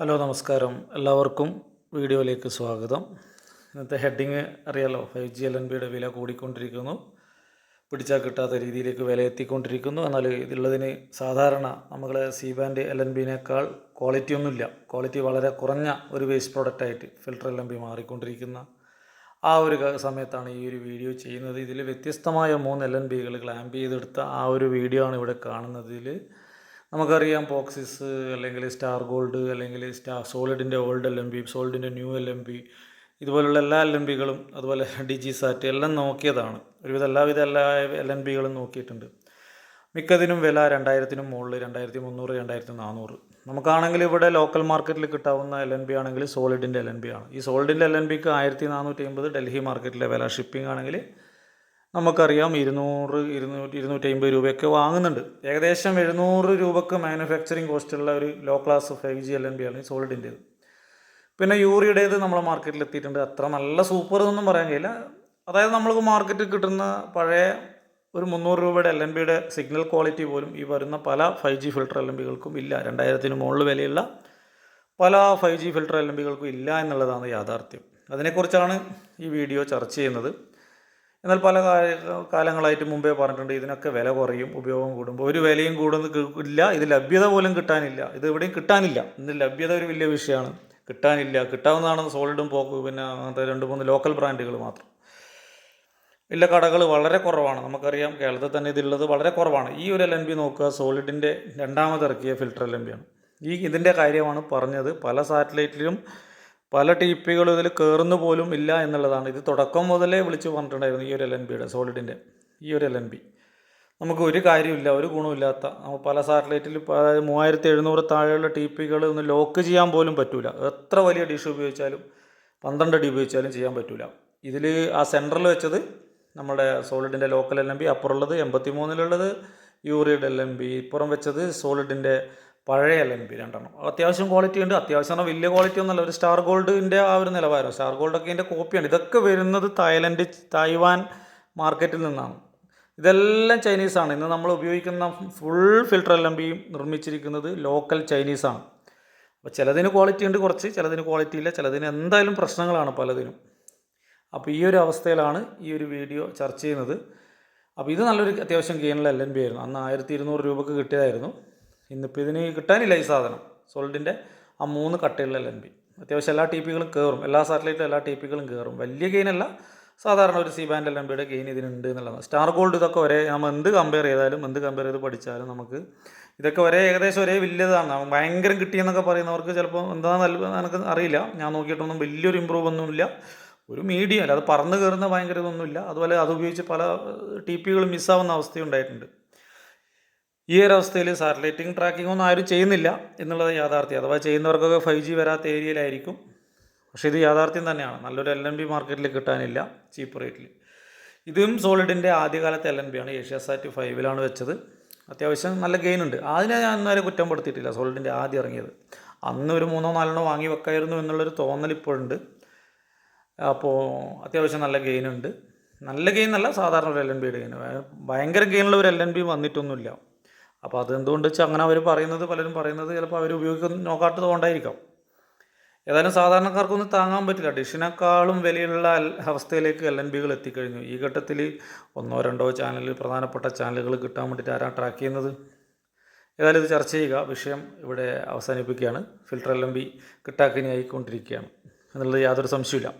Hello നമസ്കാരം. എല്ലാവർക്കും വീഡിയോയിലേക്ക് സ്വാഗതം. ഇന്നത്തെ ഹെഡിങ് അറിയാലോ ഫൈവ് ജി എൽ എൻ ബിയുടെ വില കൂടിക്കൊണ്ടിരിക്കുന്നു. പിടിച്ചാൽ കിട്ടാത്ത രീതിയിലേക്ക് വില എത്തിക്കൊണ്ടിരിക്കുന്നു. എന്നാൽ ഇതുള്ളതിന് സാധാരണ നമ്മൾ സി ബാൻഡ് എൽ എൻ ബിനേക്കാൾ ക്വാളിറ്റി ഒന്നുമില്ല. ക്വാളിറ്റി വളരെ കുറഞ്ഞ ഒരു വേസ്റ്റ് പ്രോഡക്റ്റായിട്ട് ഫിൽട്ടർ എൽ എൻ ബി മാറിക്കൊണ്ടിരിക്കുന്ന ആ ഒരു സമയത്താണ് ഈ ഒരു വീഡിയോ ചെയ്യുന്നത്. ഇതിൽ വ്യത്യസ്തമായ മൂന്ന് എൽ എൻ ബികൾ ക്ലാമ്പ് ചെയ്തെടുത്ത ആ ഒരു വീഡിയോ ആണ് ഇവിടെ കാണുന്നത് ഇതിൽ നമുക്കറിയാം പോക്സിസ് അല്ലെങ്കിൽ സ്റ്റാർ ഗോൾഡ് അല്ലെങ്കിൽ സ്റ്റാർ സോളിഡിന്റെ ഓൾഡ് എൽ എം പി സോളിഡിന്റെ ന്യൂ എൽ എം പി ഇതുപോലുള്ള എല്ലാ എൽ എം പികളും അതുപോലെ ഡിജി സാറ്റ് എല്ലാം നോക്കിയതാണ്. ഒരുവിധം എല്ലാവിധ എല്ലാ എൽ എൻ പികളും നോക്കിയിട്ടുണ്ട്. മിക്കതിനും വില രണ്ടായിരത്തിനും മുകളിൽ രണ്ടായിരത്തി മുന്നൂറ് രണ്ടായിരത്തി നാനൂറ് നമുക്കാണെങ്കിൽ ഇവിടെ ലോക്കൽ മാർക്കറ്റിൽ കിട്ടാവുന്ന എൽ എൻ ബി ആണെങ്കിൽ സോളിഡിന്റെ എൽ എൻ ബി ആണ്. ഈ സോളിഡിന്റെ എൽ എൻ ബിക്ക് ആയിരത്തി നാനൂറ്റി അമ്പത് ഡൽഹി മാർക്കറ്റിലെ വില. ഷിപ്പിംഗ് ആണെങ്കിൽ നമുക്കറിയാം ഇരുന്നൂറ് ഇരുന്നൂറ്റി ഇരുന്നൂറ്റി അമ്പത് രൂപയൊക്കെ വാങ്ങുന്നുണ്ട്. ഏകദേശം എഴുന്നൂറ് രൂപക്ക് മാനുഫാക്ചറിങ് കോസ്റ്റുള്ള ഒരു low class five G L N B ആണ് സോളിഡിന്റേത് പിന്നെ യൂറിയുടേത് നമ്മളെ മാർക്കറ്റിൽ എത്തിയിട്ടുണ്ട്. അത്ര നല്ല സൂപ്പർ എന്നൊന്നും പറയാൻ കഴിയില്ല. അതായത് നമ്മൾക്ക് മാർക്കറ്റിൽ കിട്ടുന്ന പഴയ ഒരു മുന്നൂറ് രൂപയുടെ എൽ എൻ ബിയുടെ സിഗ്നൽ ക്വാളിറ്റി പോലും ഈ വരുന്ന പല five G filter L N ബികൾക്കും ഇല്ല. രണ്ടായിരത്തിന് മുകളിൽ വിലയുള്ള പല five G filter L M ബികൾക്കും ഇല്ല എന്നുള്ളതാണ് യാഥാർത്ഥ്യം. അതിനെക്കുറിച്ചാണ് ഈ വീഡിയോ ചർച്ച ചെയ്യുന്നത്. എന്നാൽ പല കാലങ്ങളായിട്ട് മുമ്പേ പറഞ്ഞിട്ടുണ്ട് ഇതിനൊക്കെ വില കുറയും ഉപയോഗം കൂടുമ്പോൾ. ഒരു വിലയും കൂടുന്ന ഇല്ല ഇത് ലഭ്യത പോലും കിട്ടാനില്ല. ഇത് എവിടെയും കിട്ടാനില്ല. ഇന്ന് ലഭ്യത ഒരു വലിയ വിഷയമാണ്. കിട്ടാനില്ല. കിട്ടാവുന്നതാണ് സോളിഡും പോക്ക് പിന്നെ അങ്ങനത്തെ രണ്ട് മൂന്ന് ലോക്കൽ ബ്രാൻഡുകൾ മാത്രം. ഇല്ല കടകൾ വളരെ കുറവാണ്. നമുക്കറിയാം കേരളത്തിൽ തന്നെ ഇതുള്ളത് വളരെ കുറവാണ്. ഈ ഒരു എൽ എൻ ബി നോക്കുക സോളിഡിന്റെ രണ്ടാമത് ഇറക്കിയ ഫിൽട്ടർ എൽ എൻ ബി ആണ്. ഈ ഇതിന്റെ കാര്യമാണ് പറഞ്ഞത്. പല സാറ്റലൈറ്റിലും പല ടി പികളും ഇതിൽ കയറുന്നു പോലും ഇല്ല എന്നുള്ളതാണ്. ഇത് തുടക്കം മുതലേ വിളിച്ച് പറഞ്ഞിട്ടുണ്ടായിരുന്നു ഈ ഒരു എൽ എൻ ബിയുടെ സോളിഡിന്റെ ഈ ഒരു എൽ എൻ ബി നമുക്ക് ഒരു കാര്യമില്ല ഒരു ഗുണമില്ലാത്ത പല സാറ്റലൈറ്റിൽ മൂവായിരത്തി എഴുന്നൂറ് താഴെയുള്ള ടി പികൾ ഒന്ന് ലോക്ക് ചെയ്യാൻ പോലും പറ്റില്ല എത്ര വലിയ ഡിഷ് ഉപയോഗിച്ചാലും പന്ത്രണ്ട് അടി ഉപയോഗിച്ചാലും ചെയ്യാൻ പറ്റില്ല ഇതിൽ ആ സെന്ററിൽ വെച്ചത് നമ്മുടെ സോളിഡിന്റെ ലോക്കൽ എൽ എം ബി അപ്പുറമുള്ളത് എൺപത്തി മൂന്നിലുള്ളത് യൂറിയുടെ എൽ എം ബി ഇപ്പുറം വെച്ചത് സോളിഡിന്റെ പഴയ എൽ എൻ പി രണ്ടെണ്ണം. അത്യാവശ്യം ക്വാളിറ്റി ഉണ്ട്. അത്യാവശ്യം വലിയ ക്വാളിറ്റി ഒന്നുമല്ല ഒരു സ്റ്റാർ ഗോൾഡിന്റെ ആ ഒരു നിലവാരം. സ്റ്റാർ ഗോൾഡൊക്കെ ഇതിന്റെ കോപ്പിയാണ് ഇതൊക്കെ വരുന്നത് തായ്ലൻഡ് തായ്വാൻ മാർക്കറ്റിൽ നിന്നാണ്. ഇതെല്ലാം ചൈനീസാണ് ഇന്ന് നമ്മൾ ഉപയോഗിക്കുന്ന ഫുൾ ഫിൽട്ടർ എൽ എം പിയും നിർമ്മിച്ചിരിക്കുന്നത് ലോക്കൽ ചൈനീസാണ് അപ്പോൾ ചിലതിന് ക്വാളിറ്റി ഉണ്ട് കുറച്ച് ചിലതിന് ക്വാളിറ്റി ഇല്ല. ചിലതിന് എന്തായാലും പ്രശ്നങ്ങളാണ് പലതിനും. അപ്പോൾ ഈ ഒരു അവസ്ഥയിലാണ് ഈ ഒരു വീഡിയോ ചർച്ച ചെയ്യുന്നത്. അപ്പോൾ ഇത് നല്ലൊരു അത്യാവശ്യം ഗെയിനുള്ള എൽ എൻ ബി ആയിരുന്നു. അന്ന് ആയിരത്തി ഇരുന്നൂറ് രൂപക്ക് കിട്ടിയതായിരുന്നു. ഇന്നിപ്പോൾ ഇതിന് കിട്ടാനില്ല ഈ സാധനം. സോൾഡിന്റെ ആ മൂന്ന് കട്ടയുള്ള എൽ എൻ ബി അത്യാവശ്യം എല്ലാ ടി പികളും കയറും എല്ലാ സാറ്റലൈറ്റും എല്ലാ ടി പികളും കയറും വലിയ ഗെയിനല്ല സാധാരണ ഒരു സി ബാൻഡ് എൽ ബിയുടെ ഗെയിൻ ഇതിനുണ്ട് എന്നുള്ളതാണ്. സ്റ്റാർ ഗോൾഡ് ഇതൊക്കെ ഒരേ നമ്മൾ എന്ത് കമ്പയർ ചെയ്താലും എന്ത് കമ്പയർ ചെയ്ത് പഠിച്ചാലും നമുക്ക് ഇതൊക്കെ ഒരേ ഏകദേശം ഒരേ വലിയതാണ്. ഭയങ്കരം കിട്ടിയെന്നൊക്കെ പറയുന്നവർക്ക് ചിലപ്പോൾ എന്താ നല്ല എനിക്ക് അറിയില്ല. ഞാൻ നോക്കിയിട്ടൊന്നും വലിയൊരു ഇമ്പ്രൂവ് ഒന്നുമില്ല ഒരു മീഡിയം അല്ല. അത് പറന്ന് കയറുന്ന ഭയങ്കര ഇതൊന്നുമില്ല അതുപോലെ അത് ഉപയോഗിച്ച് പല ടി പികളും മിസ്സാവുന്ന അവസ്ഥയുണ്ടായിട്ടുണ്ട് ഈ ഒരു അവസ്ഥയിൽ സാറ്റലൈറ്റിംഗ് ട്രാക്കിംഗ് ഒന്നും ആരും ചെയ്യുന്നില്ല എന്നുള്ളത് യാഥാർത്ഥ്യം. അഥവാ ചെയ്യുന്നവർക്കൊക്കെ ഫൈവ് ജി വരാത്ത ഏരിയയിലായിരിക്കും. പക്ഷേ ഇത് യാഥാർത്ഥ്യം തന്നെയാണ്. നല്ലൊരു എൽ എൻ ബി മാർക്കറ്റിൽ കിട്ടാനില്ല ചീപ്പ് റേറ്റിൽ ഇതും സോളിഡിന്റെ ആദ്യകാലത്തെ എൽ എൻ ബി ആണ്. ഏഷ്യാസാറ്റ് ഫൈവിലാണ് വെച്ചത്. അത്യാവശ്യം നല്ല ഗെയിൻ ഉണ്ട്. അതിനെ ഞാൻ ഇന്നുവരെ കുറ്റപ്പെടുത്തിയിട്ടില്ല. സോളിഡിന്റെ ആദ്യം ഇറങ്ങിയത്. അന്ന് ഒരു മൂന്നോ നാലെണ്ണോ വാങ്ങി വെക്കായിരുന്നു എന്നുള്ളൊരു തോന്നൽ ഇപ്പോഴുണ്ട് അപ്പോൾ അത്യാവശ്യം നല്ല ഗെയിൻ ഉണ്ട്. നല്ല ഗെയിൻ അല്ല സാധാരണ ഒരു എൽ എൻ ബിയുടെ ഗെയിൻ ഭയങ്കര ഗെയിനുള്ള ഒരു എൽ എൻ ബി വന്നിട്ടൊന്നുമില്ല. അപ്പോൾ അതെന്തുകൊണ്ട് വെച്ചാൽ അങ്ങനെ അവർ പറയുന്നത് പലരും പറയുന്നത് ചിലപ്പോൾ അവർ ഉപയോഗിക്കുന്ന നോക്കാത്തത് കൊണ്ടായിരിക്കാം. ഏതായാലും സാധാരണക്കാർക്കൊന്നും താങ്ങാൻ പറ്റില്ല. ഡിഷിനേക്കാളും വിലയുള്ള അവസ്ഥയിലേക്ക് എൽ എൻ ബികൾ എത്തിക്കഴിഞ്ഞു. ഈ ഘട്ടത്തിൽ ഒന്നോ രണ്ടോ ചാനലിൽ പ്രധാനപ്പെട്ട ചാനലുകൾ കിട്ടാൻ വേണ്ടിയിട്ട് ആരാ ട്രാക്ക് ചെയ്യുന്നത്? ഏതായാലും ഇത് ചർച്ച ചെയ്യുക. വിഷയം ഇവിടെ അവസാനിപ്പിക്കുകയാണ്. ഫിൽട്ടർ എൽ എം ബി കിട്ടാക്കിനി ആയിക്കൊണ്ടിരിക്കുകയാണ് എന്നുള്ളത് യാതൊരു സംശയമില്ല